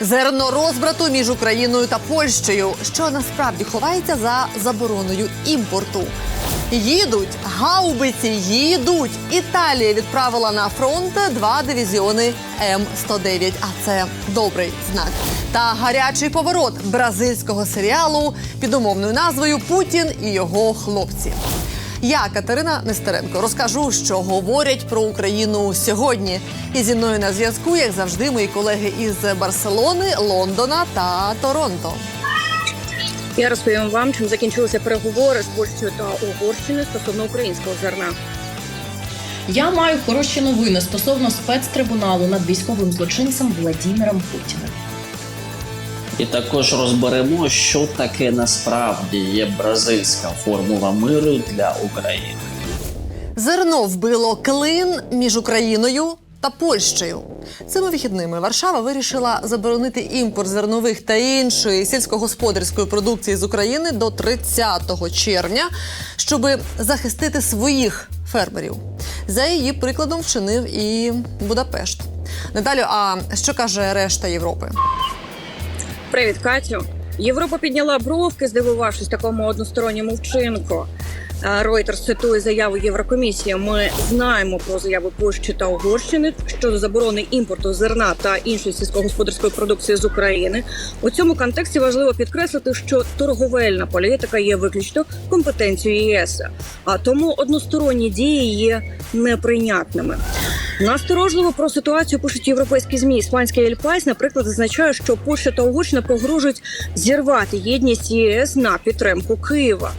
Зерно розбрату між Україною та Польщею, що насправді ховається за забороною імпорту. Їдуть гаубиці, їдуть. Італія відправила на фронт два дивізіони М109, А це добрий знак. Та гарячий поворот бразильського серіалу під умовною назвою Путін і його хлопці. Я Катерина Нестеренко розкажу, що говорять про Україну сьогодні. І зі мною на зв'язку, як завжди, мої колеги із Барселони, Лондона та Торонто. Я розповім вам, чим закінчилися переговори з Польщею та Угорщиною стосовно українського зерна. Я маю хороші новини стосовно спецтрибуналу над військовим злочинцем Владіміром Путіним. І також розберемо, що таке насправді є бразильська формула миру для України. Зерно вбило клин між Україною та Польщею. Цими вихідними Варшава вирішила заборонити імпорт зернових та іншої сільськогосподарської продукції з України до 30 червня, щоб захистити своїх фермерів. За її прикладом вчинив і Будапешт. Наталю, а що каже решта Європи? Привіт, Катю. Європа підняла бровки, здивувавшись такому односторонньому вчинку. Reuters цитує заяву Єврокомісії. Ми знаємо про заяви Польщі та Угорщини щодо заборони імпорту зерна та іншої сільськогосподарської продукції з України. У цьому контексті важливо підкреслити, що торговельна політика є виключно компетенцією ЄС, а тому односторонні дії є неприйнятними. Насторожливо про ситуацію пишуть європейські змі. Іспанський Ель Пайс, наприклад, зазначає, що Польща та Угорщина погрожують зірвати єдність ЄС на підтримку Києва.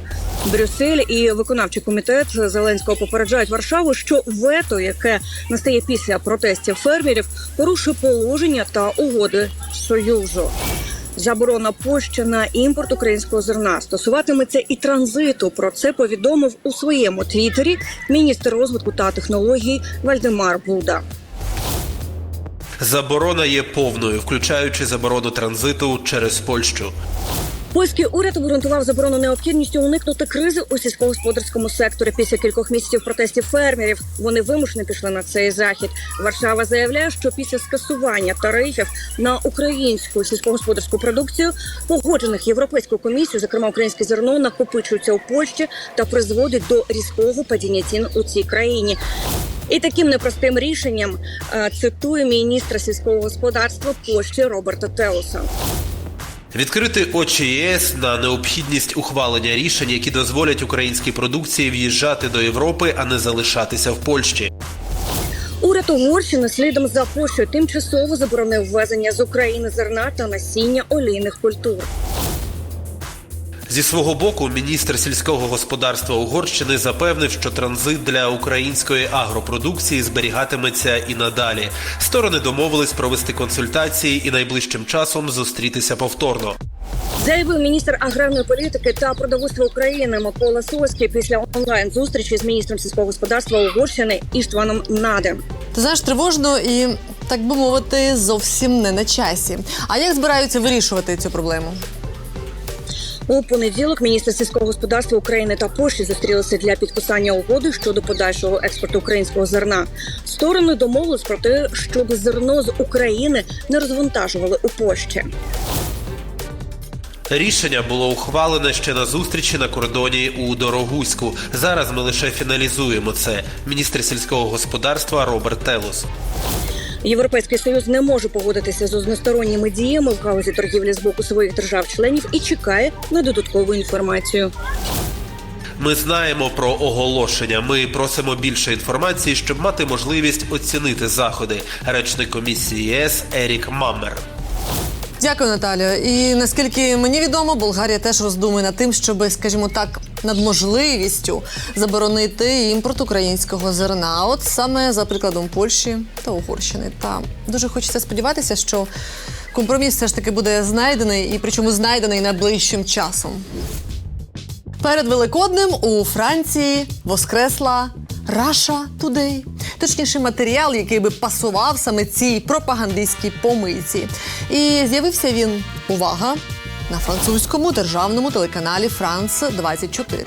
Брюссель і виконавчий комітет Зеленського попереджають Варшаву, що вето, яке настає після протестів фермерів, порушує положення та угоди Союзу. Заборона Польщі на імпорт українського зерна стосуватиметься і транзиту. Про це повідомив у своєму твіттері міністр розвитку та технологій Вальдемар Буда. Заборона є повною, включаючи заборону транзиту через Польщу. Польський уряд обґрунтував заборону необхідністю уникнути кризи у сільськогосподарському секторі після кількох місяців протестів фермерів. Вони вимушено пішли на цей захід. Варшава заявляє, що після скасування тарифів на українську сільськогосподарську продукцію, погоджених європейською комісією, зокрема українське зерно, накопичується у Польщі та призводить до різкого падіння цін у цій країні. І таким непростим рішенням е, цитує міністра сільського господарства Польщі Роберта Теуса. Відкрити очі ЄС на необхідність ухвалення рішень, які дозволять українській продукції в'їжджати до Європи, а не залишатися в Польщі. Уряд Угорщини слідом за Польщею тимчасово заборонив ввезення з України зерна та насіння олійних культур. Зі свого боку, міністр сільського господарства Угорщини запевнив, що транзит для української агропродукції зберігатиметься і надалі. Сторони домовились провести консультації і найближчим часом зустрітися повторно. Заявив міністр аграрної політики та продовольства України Микола Сольський після онлайн зустрічі з міністром сільського господарства Угорщини Іштваном Надем. Ти знаєш, тривожно і так би мовити, зовсім не на часі. А як збираються вирішувати цю проблему? У понеділок міністр сільського господарства України та Польщі зустрілися для підписання угоди щодо подальшого експорту українського зерна. Сторони домовились про те, щоб зерно з України не розвантажували у Польщі. Рішення було ухвалене ще на зустрічі на кордоні у Дорогуську. Зараз ми лише фіналізуємо це. Міністр сільського господарства Роберт Телос. Європейський союз не може погодитися з односторонніми діями в галузі торгівлі з боку своїх держав-членів і чекає на додаткову інформацію. Ми знаємо про оголошення. Ми просимо більше інформації, щоб мати можливість оцінити заходи. Речник комісії ЄС Ерік Маммер. Дякую, Наталія. І наскільки мені відомо, Болгарія теж роздумує над тим, щоб, скажімо так, над можливістю заборонити імпорт українського зерна. От саме за прикладом Польщі та Угорщини. Та дуже хочеться сподіватися, що компроміс все ж таки буде знайдений, і причому знайдений найближчим часом. Перед Великоднем у Франції воскресла Russia Today. Точніше, матеріал, який би пасував саме цій пропагандистській помийці. І з'явився він, увага, на французькому державному телеканалі Франс 24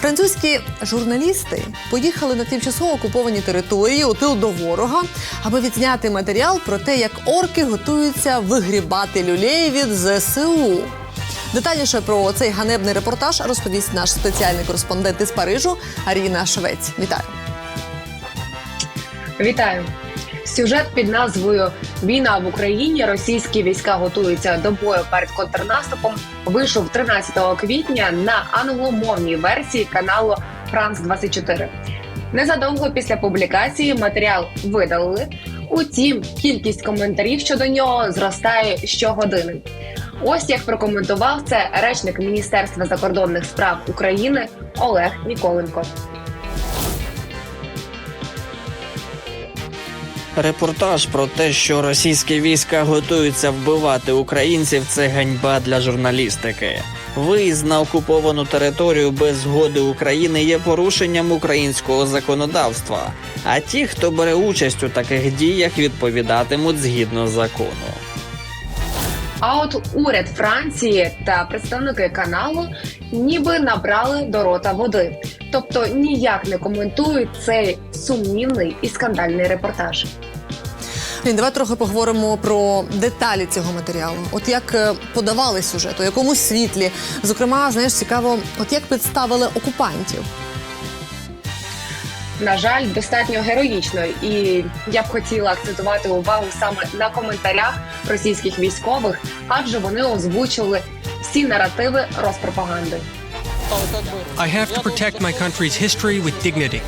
Французькі журналісти поїхали на тимчасово окуповані території у тил до ворога, аби відзняти матеріал про те, як орки готуються вигрібати люлей від ЗСУ. Детальніше про цей ганебний репортаж розповість наш спеціальний кореспондент із Парижу Аріна Швець. Вітаю. Вітаю! Сюжет під назвою Війна в Україні. Російські війська готуються до бою перед контрнаступом. Вийшов 13 квітня на англомовній версії каналу Франс 24 Незадовго після публікації матеріал видалили. Утім, кількість коментарів щодо нього зростає щогодини. Ось як прокоментував це речник Міністерства закордонних справ України Олег Ніколенко. Репортаж про те, що російські війська готуються вбивати українців, це ганьба для журналістики. Виїзд на окуповану територію без згоди України є порушенням українського законодавства. А ті, хто бере участь у таких діях, відповідатимуть згідно закону. А от уряд Франції та представники каналу ніби набрали до рота води, тобто ніяк не коментують цей сумнівний і скандальний репортаж. Давай трохи поговоримо про деталі цього матеріалу. От як е, подавали сюжет, у якому світлі. Зокрема, знаєш, цікаво, от як представили окупантів. На жаль, достатньо героїчно, і я б хотіла акцентувати увагу саме на коментарях російських військових, адже вони озвучили всі наративи розпропаганди. I have to protect my country's history with dignity.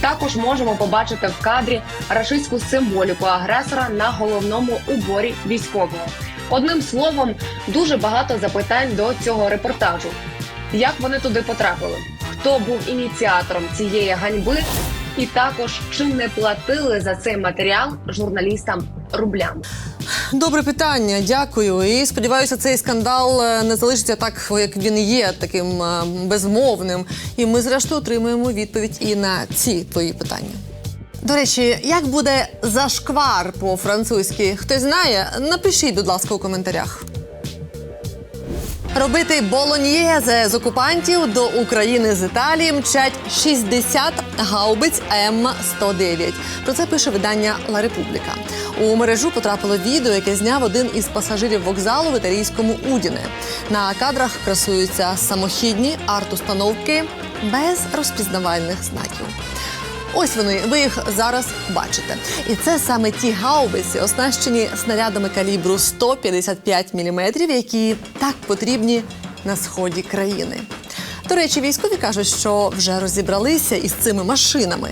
Також можемо побачити в кадрі рашистську символіку агресора на головному уборі військового. Одним словом, дуже багато запитань до цього репортажу. Як вони туди потрапили? Хто був ініціатором цієї ганьби? І також чи не платили за цей матеріал журналістам рублями? Добре питання, дякую. І сподіваюся, цей скандал е, не залишиться так, як він є, таким е, безмовним. І ми, зрештою, отримаємо відповідь і на ці твої питання. До речі, як буде зашквар по-французьки? Хтось знає? Напишіть, будь ласка, у коментарях. Робити болоньєзе з окупантів до України з Італії мчать 60 гаубиць М109. Про це пише видання Ла Републіка. У мережу потрапило відео, яке зняв один із пасажирів вокзалу в італійському Удіне. На кадрах красуються самохідні арт-установки без розпізнавальних знаків. Ось вони, ви їх зараз бачите. І це саме ті гаубиці, оснащені снарядами калібру 155 мм, які так потрібні на сході країни. До речі, військові кажуть, що вже розібралися із цими машинами.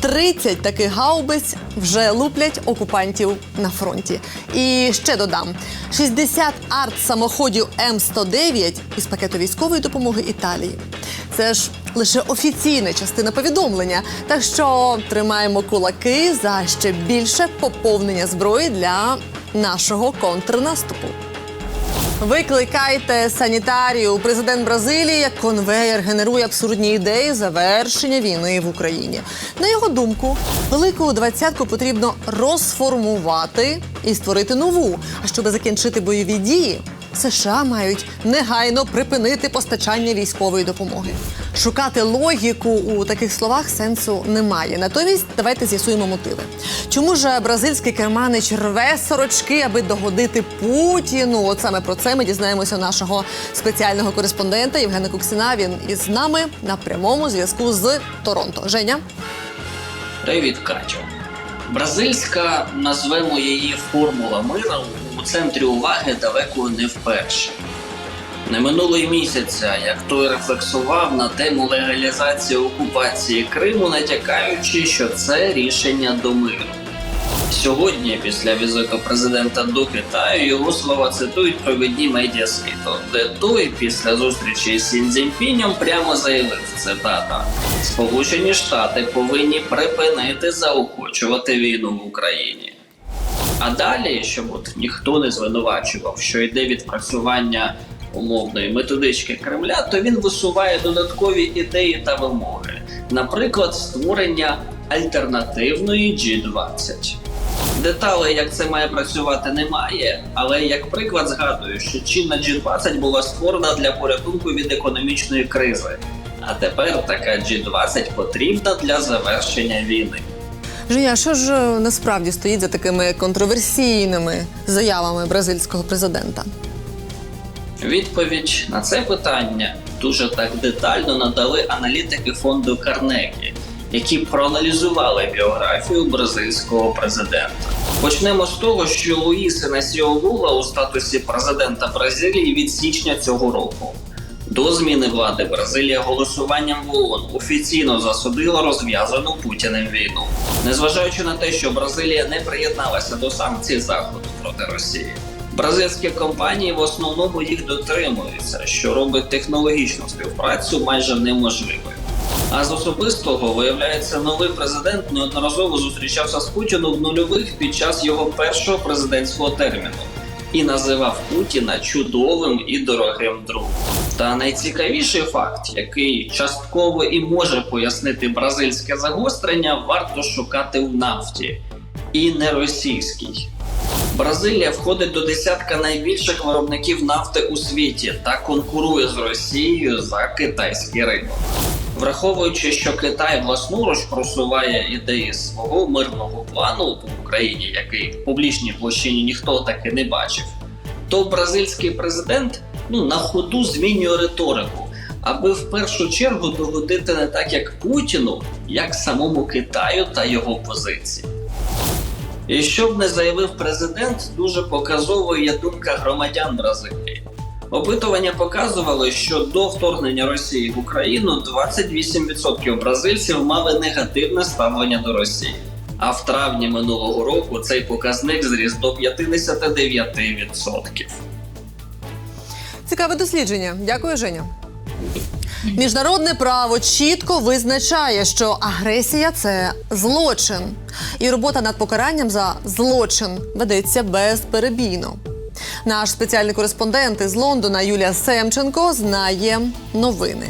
30 таких гаубиць вже луплять окупантів на фронті. І ще додам: 60 арт-самоходів М109 із пакету військової допомоги Італії. Це ж лише офіційна частина повідомлення. Так що тримаємо кулаки за ще більше поповнення зброї для нашого контрнаступу. Викликайте санітарію. Президент Бразилії як конвеєр генерує абсурдні ідеї завершення війни в Україні. На його думку, велику двадцятку потрібно розформувати і створити нову. А щоб закінчити бойові дії, США мають негайно припинити постачання військової допомоги. Шукати логіку у таких словах сенсу немає. Натомість давайте з'ясуємо мотиви. Чому ж бразильський керманич рве сорочки, аби догодити Путіну? От саме про це ми дізнаємося нашого спеціального кореспондента Євгена Куксіна. Він із нами на прямому зв'язку з Торонто. Женя. Привіт, Катю. Бразильська, назвемо її формула мира у центрі уваги далеко не вперше. Не минуло місяця, як той рефлексував на тему легалізації окупації Криму, натякаючи, що це рішення до миру. Сьогодні, після візиту президента до Китаю, його слова цитують провідні медіа світу, де той після зустрічі з Сін Цзіньпінем прямо заявив цитата: Сполучені Штати повинні припинити заохочувати війну в Україні. А далі, щоб от ніхто не звинувачував, що йде відпрацювання умовної методички Кремля, то він висуває додаткові ідеї та вимоги, наприклад, створення альтернативної G20. Деталей, як це має працювати, немає, але як приклад згадую, що чинна G20 була створена для порятунку від економічної кризи. А тепер така G20 потрібна для завершення війни. Женя, а що ж е, насправді стоїть за такими контроверсійними заявами бразильського президента? Відповідь на це питання дуже так детально надали аналітики фонду Карнегі, які проаналізували біографію бразильського президента. Почнемо з того, що Луїс Інасіо Лула у статусі президента Бразилії від січня цього року. До зміни влади Бразилія голосуванням в ООН офіційно засудила розв'язану Путіним війну. Незважаючи на те, що Бразилія не приєдналася до санкцій Заходу проти Росії, бразильські компанії в основному їх дотримуються, що робить технологічну співпрацю майже неможливою. А з особистого виявляється, новий президент неодноразово зустрічався з Путіном в нульових під час його першого президентського терміну і називав Путіна чудовим і дорогим другом. Та найцікавіший факт, який частково і може пояснити бразильське загострення, варто шукати в нафті і не російській. Бразилія входить до десятка найбільших виробників нафти у світі та конкурує з Росією за китайський ринок. Враховуючи, що Китай власноруч просуває ідеї свого мирного плану в Україні, який в публічній площині ніхто таки не бачив, то бразильський президент ну на ходу змінює риторику, аби в першу чергу догодити не так як Путіну, як самому Китаю та його позиції. І що б не заявив президент, дуже показовою думка громадян Бразилії. Опитування показували, що до вторгнення Росії в Україну 28% бразильців мали негативне ставлення до Росії. А в травні минулого року цей показник зріс до 59%. Цікаве дослідження. Дякую, Женя. Міжнародне право чітко визначає, що агресія це злочин, і робота над покаранням за злочин ведеться безперебійно. Наш спеціальний кореспондент із Лондона Юлія Семченко знає новини.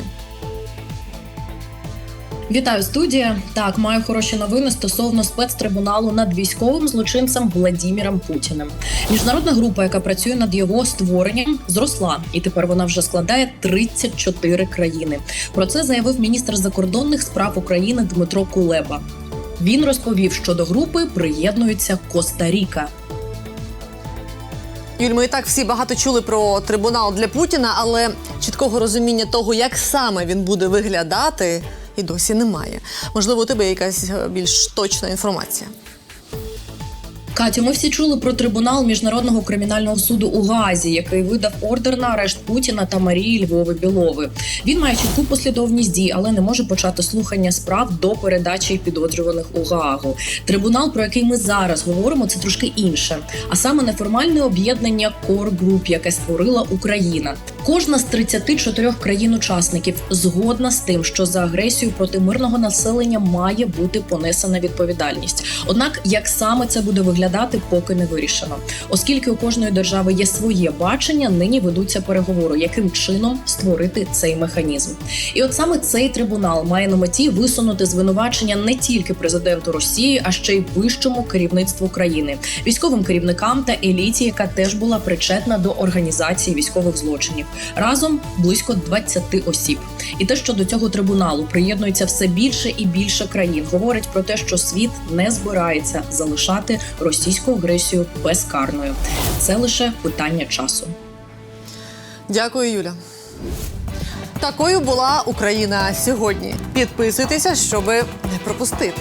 Вітаю студія. Так, маю хороші новини стосовно спецтрибуналу над військовим злочинцем Владіміром Путіним. Міжнародна група, яка працює над його створенням, зросла, і тепер вона вже складає 34 країни. Про це заявив міністр закордонних справ України Дмитро Кулеба. Він розповів, що до групи приєднується Коста-Ріка. Юль, ми і так всі багато чули про трибунал для Путіна, але чіткого розуміння того, як саме він буде виглядати, і досі немає. Можливо, у тебе є якась е, більш точна інформація. Катю, ми всі чули про трибунал міжнародного кримінального суду у Газі, який видав ордер на арешт Путіна та Марії Львови Білови. Він має чітку послідовність дій, але не може почати слухання справ до передачі підозрюваних у Гаагу. Трибунал, про який ми зараз говоримо, це трошки інше, а саме неформальне об'єднання Core Group, яке створила Україна. Кожна з 34 країн-учасників згодна з тим, що за агресію проти мирного населення має бути понесена відповідальність. Однак, як саме це буде виглядати, поки не вирішено. Оскільки у кожної держави є своє бачення, нині ведуться переговори, яким чином створити цей механізм. І от саме цей трибунал має на меті висунути звинувачення не тільки президенту Росії, а ще й вищому керівництву країни, військовим керівникам та еліті, яка теж була причетна до організації військових злочинів. Разом близько 20 осіб. І те, що до цього трибуналу приєднується все більше і більше країн, говорить про те, що світ не збирається залишати російську агресію безкарною. Це лише питання часу. Дякую, Юля. Такою була Україна сьогодні. Підписуйтеся, щоб не пропустити.